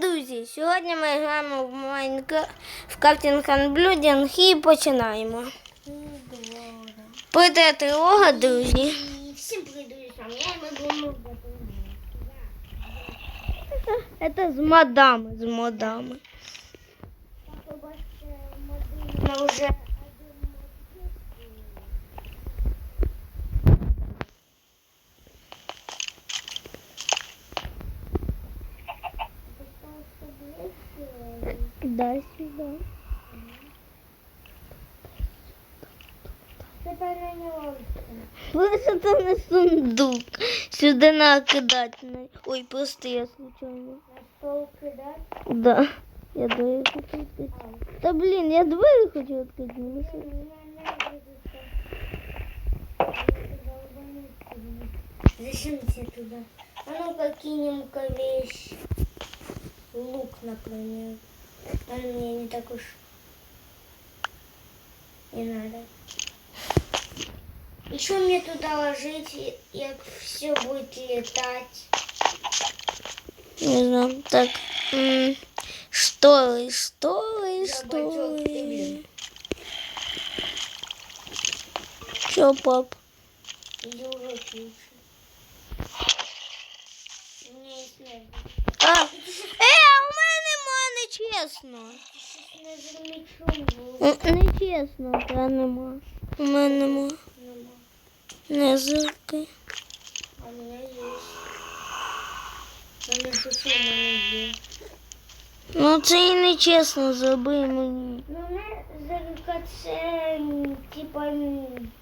друзі! Сьогодні ми граємо в Майнкрафт в Captain Handblooding і починаємо. Прийде тривога, друзі. Всім привіт, сам я і ми будемо Це з мадами, з модами. Ми вже Дай сюди. це перейняли. Лише це не сундук. Сюди накидати. не- Ой, просто я случайно. На стол кидати. Да. Я двері хочу відкрити. Та блін, я двері хочу відкрити. не лише- Зачем тебе туда? А ну-ка кинем-ка вещь. Лук, например. А мне не так уж не надо. Что мне туда ложить, як все будет летать? Не знаю. Так. Штори, штори, Давай, чё пап? Иди урок лучше. У меня не чесно. Не чесно, та нема. У мене нема. Не зірки. А в мене є. Мене шушу, в мене є. Ну це і не чесно, забий мені. Ну не зірка це типа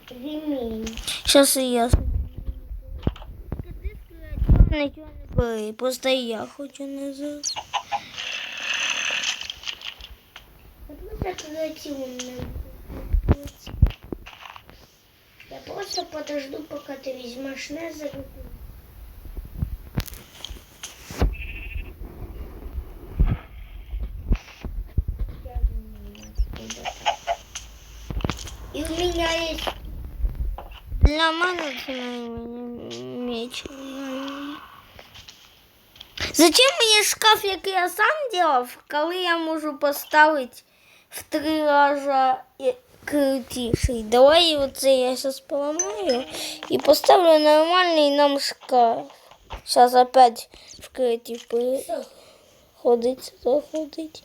ремінь. Щас і я. Нічого не бери, просто я хочу не зірку. Я просто подожду, пока ты возьмешь Незер. И у меня есть Для меч. Зачем мені шкаф, який я сам делав, коли я можу поставити в три рази крутіший? Давай оце я зараз поламаю і поставлю нормальний нам шкаф. Зараз опять в креатив ходить, заходить.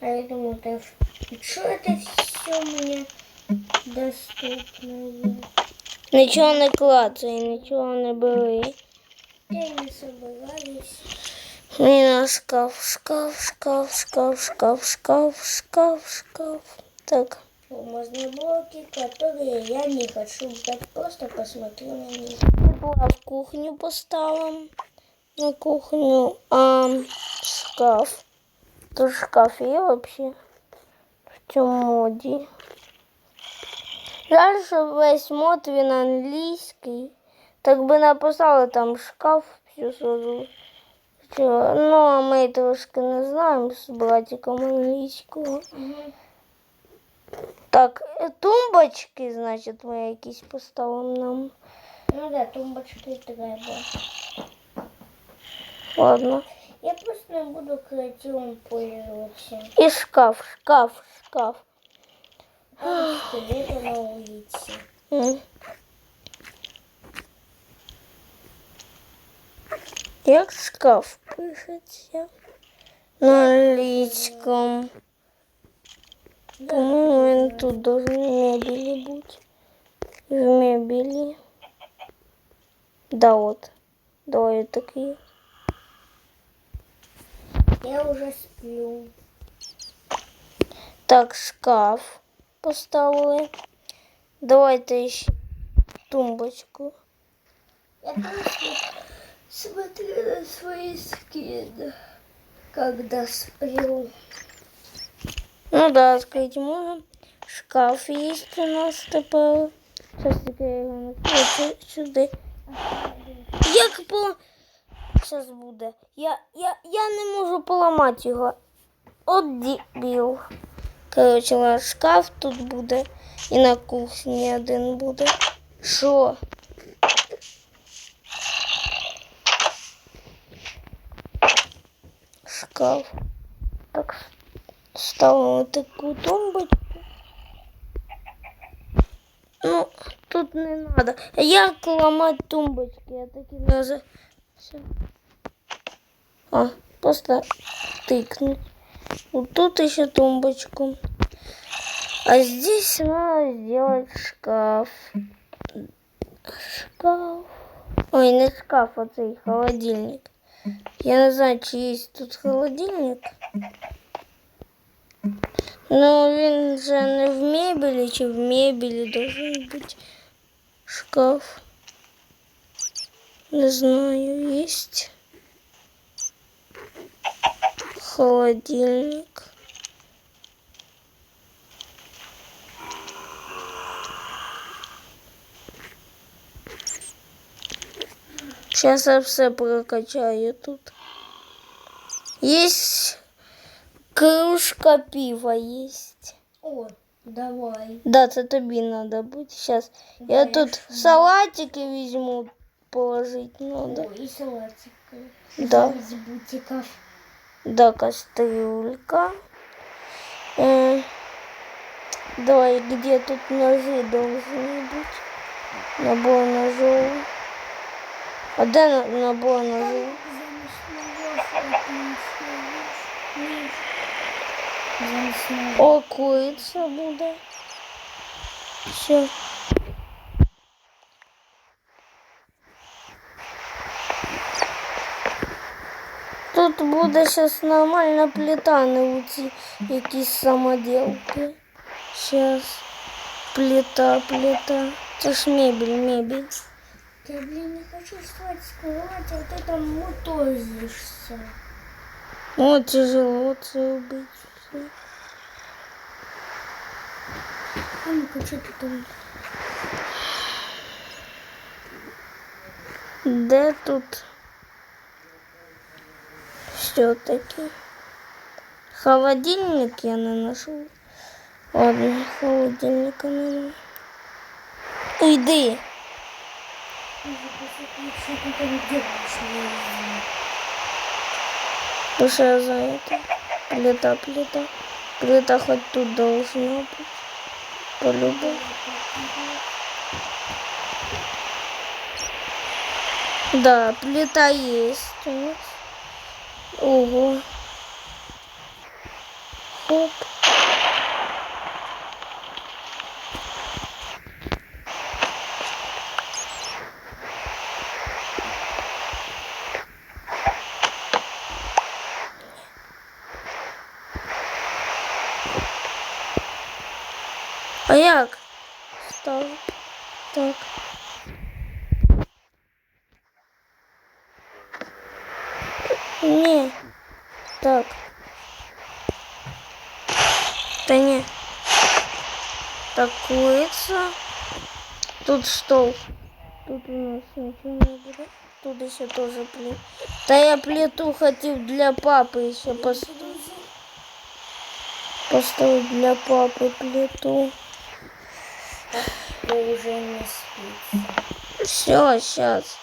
А я думаю, это что это все мне доступно. Нічого не клацай, нічого не бери. Я не собираюсь. Мені шкаф, шкаф, шкаф, шкаф, шкаф, шкаф, шкаф, шкаф. Так. Бумажные блоки, которые я не хочу брать, просто посмотрю на них. Була в кухню поставим. На кухню. А шкаф. Тут шкаф є вообще в цьому моді. Жаль, що весь мод він англійський. Так би написали там шкаф всю сразу. Що, ну, а ми трошки не знаємо з братиком англійського. Так, е, тумбочки, значить, ми якісь поставимо нам. Ну да, тумбочки треба. Ладно. Я просто не буду креативом пользоваться. І шкаф, шкаф, шкаф. А скелеты на улице. М. Як шкаф пишеться? На англійському. По-моєму, він тут должен в мебелі бути. В мебелі. Да, от. Давай такий. Я уже сплю. Так, шкаф поставили. Давайте ще тумбочку. Я просто смотрю на свои скины, когда сплю. Ну да, открыть можно. Шкаф есть у нас тепер. Сейчас тільки я його накручу сюди. Як по... Зараз буде. Я, я, я не можу поламати його. От дебіл. Коротше, у нас шкаф тут буде. І на кухні один буде. Що? Шкаф. Так, ставимо таку тумбочку. Ну, тут не надо. Як ламати тумбочки? Я так і не за... Все. А, просто тыкнуть. Вот тут еще тумбочку. А здесь надо сделать шкаф. Шкаф. Ой, не шкаф, а цей холодильник. Я не знаю, чи є тут холодильник. Ну, він же не в мебелі, чи в мебелі должен бути шкаф. Не знаю, есть холодильник. Сейчас я все прокачаю тут. Есть кружка пива есть. О, давай. Да, це тобі надо будет. Сейчас я Да, я тут салатики возьму положить надо. О, и салатик. Да. Из бутиков. Да, кастрюлька. Э, давай, где тут ножи должны быть? Набор ножов. А на- набор ножей? О, курица буде. Все. Тут буде зараз нормальна плита, ці якісь самоделки. Сейчас. Плита, плита. Це ж мебель, мебель. Я, блин, не хочу вставать с кровати, а ты там мутозишься. О, тяжело це робити. все. А ну-ка, что ты там? Де тут все-таки? Холодильник я нашел. Ладно, холодильника не Иди. Что ты там делаешь? не знаю. Потому что я за это. Плита, плита. Плита хоть тут должна быть. По-любому. Да, плита есть у нас. Ого. Хоп. А як? Став. Так. Ні. Так. Та ні. Так, курица. Тут стол. Тут у нас ничего не будет. Тут еще тоже плит. Да я плиту хотел для папы еще поставить. Поставить для папы плиту. Ты уже не спится. Все, сейчас.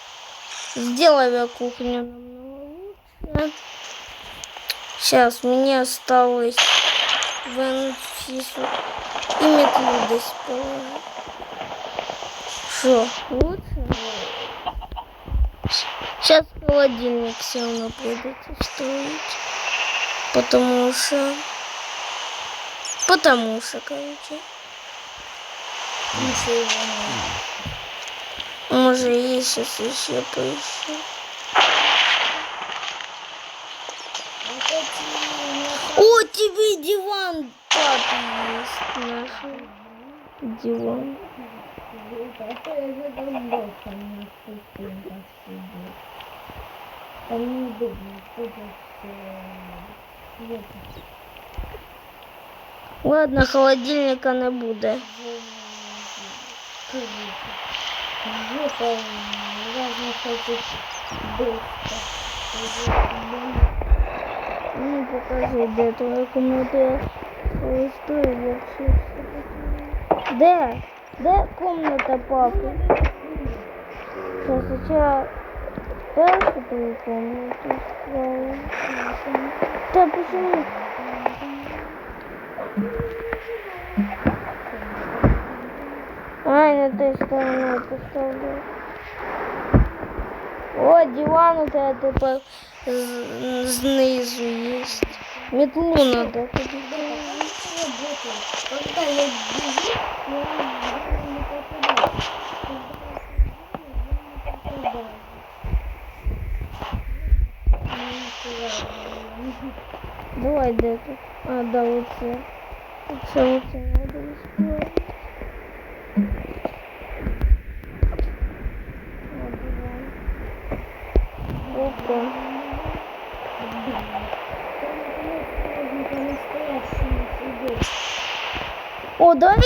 Сделаем я кухню намного лучше. Сейчас мне осталось вынуть сису и метлу здесь положить. Что, лучше? Сейчас холодильник все равно придется строить. Потому что... Потому что, короче. Ничего нет. Может, я сейчас еще поищу. О, тебе диван папе есть наши. Диван. Ладно, холодильника не буде. Жопа. Ну, покажи, де твоя комната. Стой, вообще. Де? Де комната папи? Сейчас, сейчас першу твою комнату. Да почему? Ай, на той стороной поставлю. О, диван у тебя тепер з- знизу есть. Метлу надо. Когда я бежу, я не попадаю. Когда я не попадаю. Давай де тут? А, да, оце. Оце, оце надо исправити. О, диван. Опа. О, давай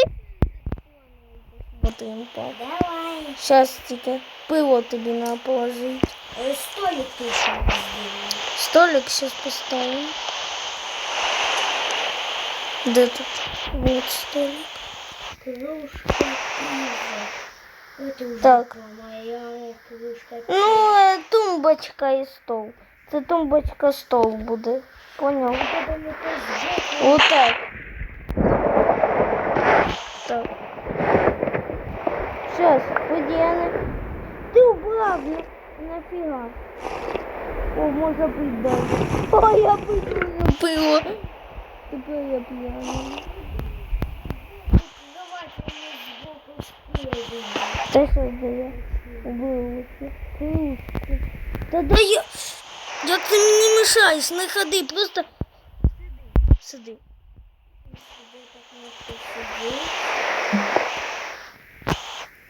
посмотрим, пап. Давай. Сейчас тільки пиво тобі надо положить. Э, Столик ты еще не сделал. Столик сейчас поставим. Где тут? Вот столик. Кружка пива. Это уже Так. моя кружка Ну, е, тумбочка і стол. Це тумбочка стол буде. Поняв? Когда мы позже. Отак. Так. Сейчас, подіяне. Ти убрав, ну, нафіга. О, може пить далі. О, я пить не пиво. Тепер я п'яний. Давайте мы сбоку спереди. Та що дає? Вилучи. Кружки. Та да я... Як ти мені мішаєш? Не ходи, просто... Сиди.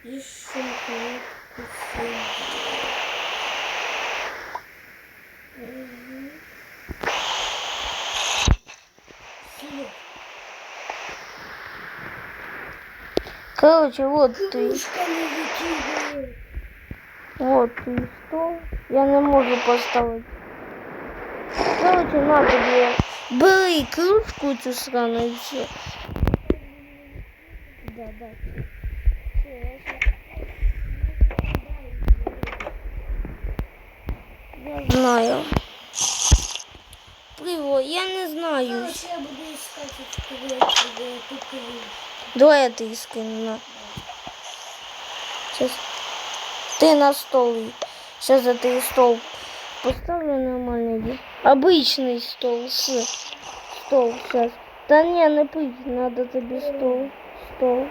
Еще Короче, вот ты. Вот ты стол. Я не можу поставити. Короче, на тобі. Бери кружку цю срану і все. Да, да. Я знаю. Пиво, я не знаю. Короче, я буду искать эту. Давай я ты скину на. Сейчас. Ты на стол. Сейчас я ты стол поставлю нормальный. Обычный стол. Стол сейчас. Да не, не пить, надо тебе стол. Стол.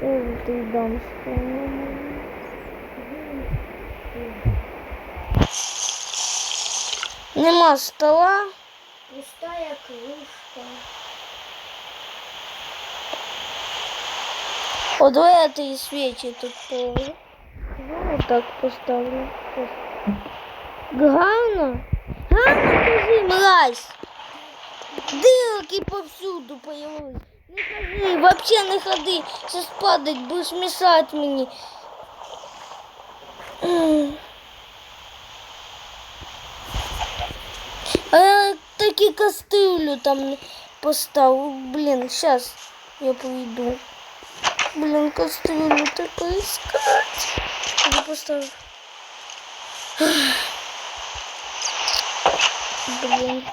Же ты дам стол? нормальный? Нема стола. Пустая кружка. О, давай я ты свечи тут положу. Вот так поставлю. Гарно? Гарно кажи, мразь. Дырки повсюду появились. Не ходи, вообще не ходи. Сейчас падать будешь мешать мне. М. А я таки кастрюлю там поставил. Блин, сейчас я пойду. Блин, кастрюлю так поискать. Я поставлю. Блин.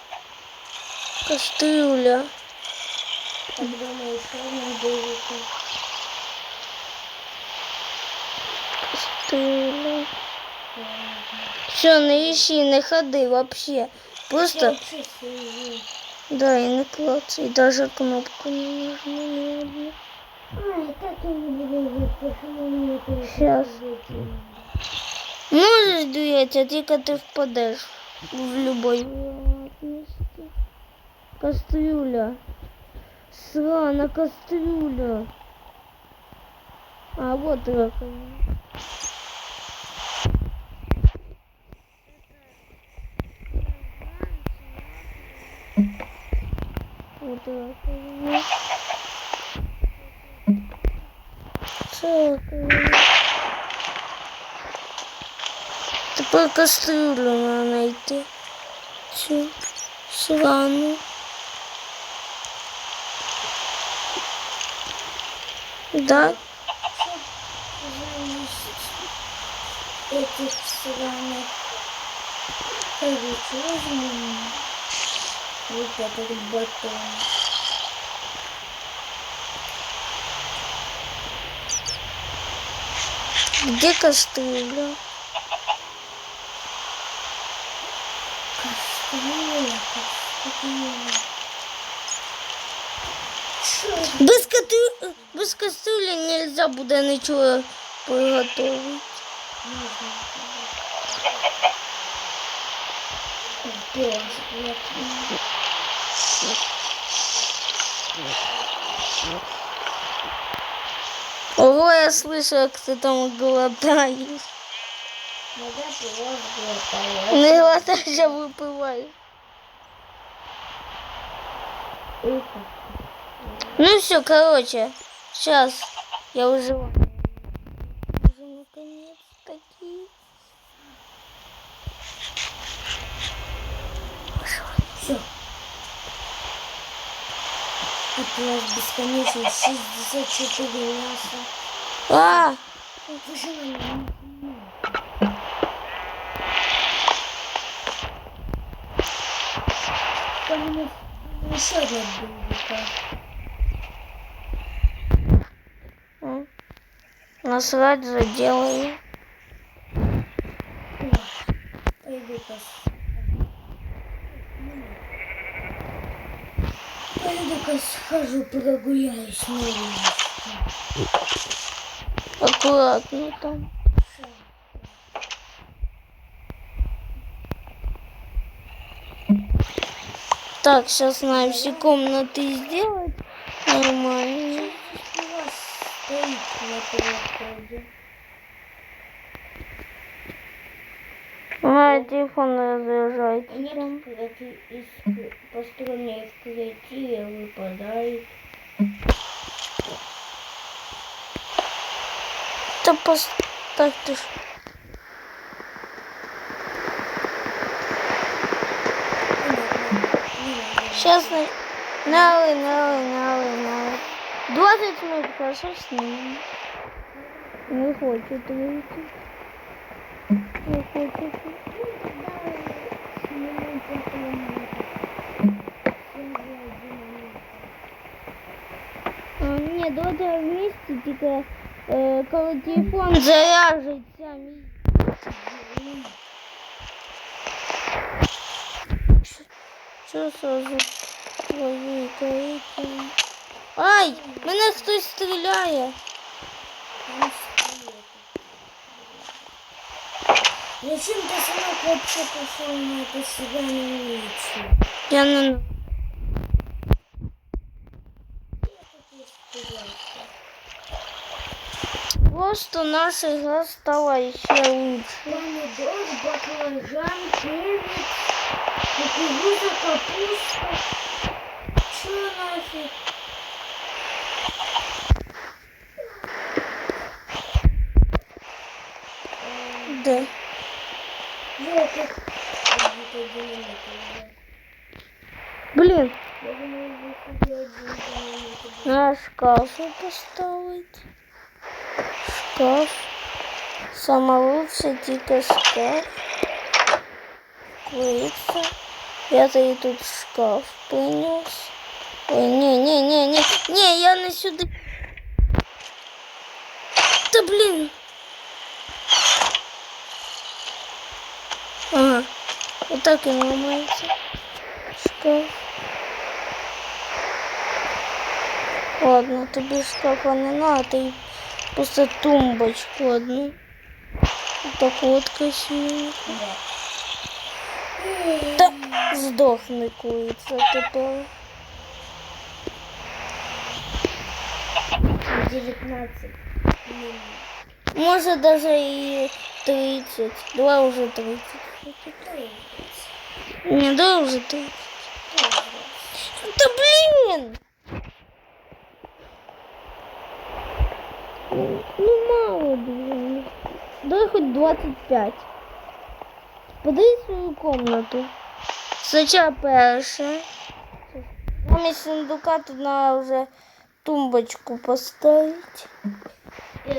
Кастрюля. Тогда мы еще Кастрюля. Все, не ищи, не ходи вообще. Просто, да, и не клацай. Даже кнопку не нужно ни одну. Сделать? Можешь дуять, а только ты впадешь в любой вероятности. Кастрюля. Срана кастрюля. А вот раковина. По кастрюлю надо найти. Цю срану. Да, этих сраных короче, возьму вот этот батон. Где кастрюля. Чё это? Без, кастрю... Без кастрюлі нельзя буде нічого приготувати. Можно. Боже, вот. Ого, я слышу, как ты там глотала. Не глотаешь, а выпиваешь. Это. Ну все, короче, сейчас я уже... Уже наконец-таки. Все. Отправь бесконечно 64 мяса. А. Там у нас еще одна м, насрать заделаю. Пойду-ка. Пойду-ка схожу, прогуляюсь на улице. Аккуратно там. Так, сейчас надо все комнаты сделать нормально. У вас стоит на телефон разряжается. Нет, кстати, из построения в креативе выпадает. Да пос... Так ты ж... Сейчас на... Налый, налый, налый, налый. 20 минут хорошо снимем. Не хочет выйти. Не хочет. ні, давайте вместе, тільки е, коли телефон заряжеться. мій. Що сразу твою каїтину? Ай, мене хтось стріляє. Зачем ты сама вообще пошел на это свиданную улицу? Я не... Просто наша игра стала еще лучше. Помидор, баклажан, перец, кукуруза, капуста. Чё нафиг? Да. Блин, Я думаю, вы себе один динамит. на шкаф поставить Шкаф. Сама лучше тільки шкаф. Курица. Я тобі тут шкаф принес. Ой, не, не, не, не, не, я не сюди. Та блін. Ага. Отак і ламається. Шкаф. Ладно, тобі шкафа не надо, ти просто тумбочку одну. Так от красивенько. Та здохне курица тепер. 19. Може даже і 30. Давай уже 30. Не, давай уже 30. Да блин! Давай хоть 25. Подивись свою комнату. Спочатку перше. Замість сундука тут треба вже тумбочку поставити. И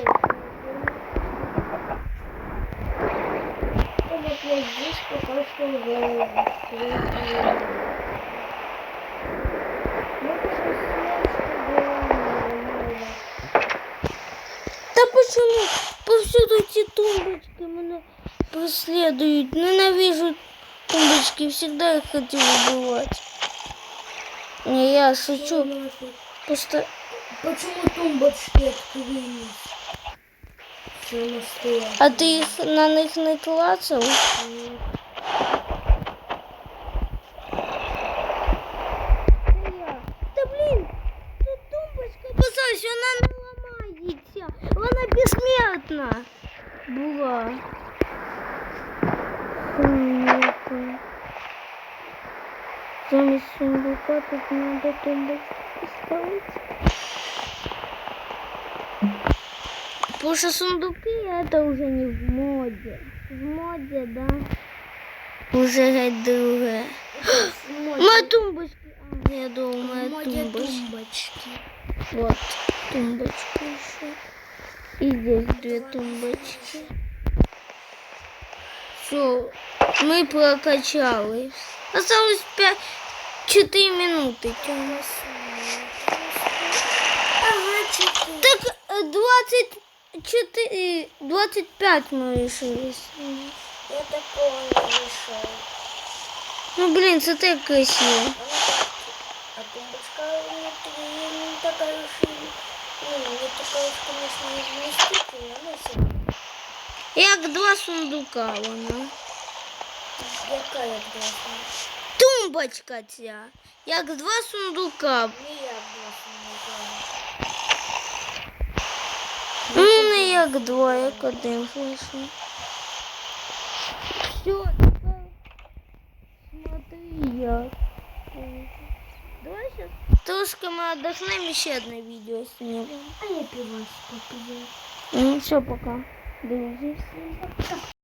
вот я здесь пока что Почему повсюду ці тумбочки мене преследують? Ненавижу тумбочки, всегда их хотел убивать. Не, я шучу. Просто Почему тумбочки открылись? А ти їх на них не клацав? Та була. Понятно. Замість сундука тут треба тумбочку поставити. Потому что сундуки это уже не в моде. В моде, да. Уже геть друге. Моя тумбочка. Я думала, моя тумбочки. Вот, тумбочка еще. И здесь две тумбочки. Все, мы прокачали. Осталось 5 4 минуты. Ага, четыре. Так э, 24, 25 мы решили. Я такого не решаю. Ну блин, красиво. Она так- А тумбочка внутри не такая уж и... Ну, не такая уж, конечно, и вместительная, но все. Як два сундука вона. Какая классная. Тумбочка ця. Як два сундука. Не я классная. Ну, не як два, як один вийшов. Все, смотри як. Давай сейчас трошки ми отдохнемо і ще одне відео знімемо. А я пивас попью. Ну, все, пока. Друзі.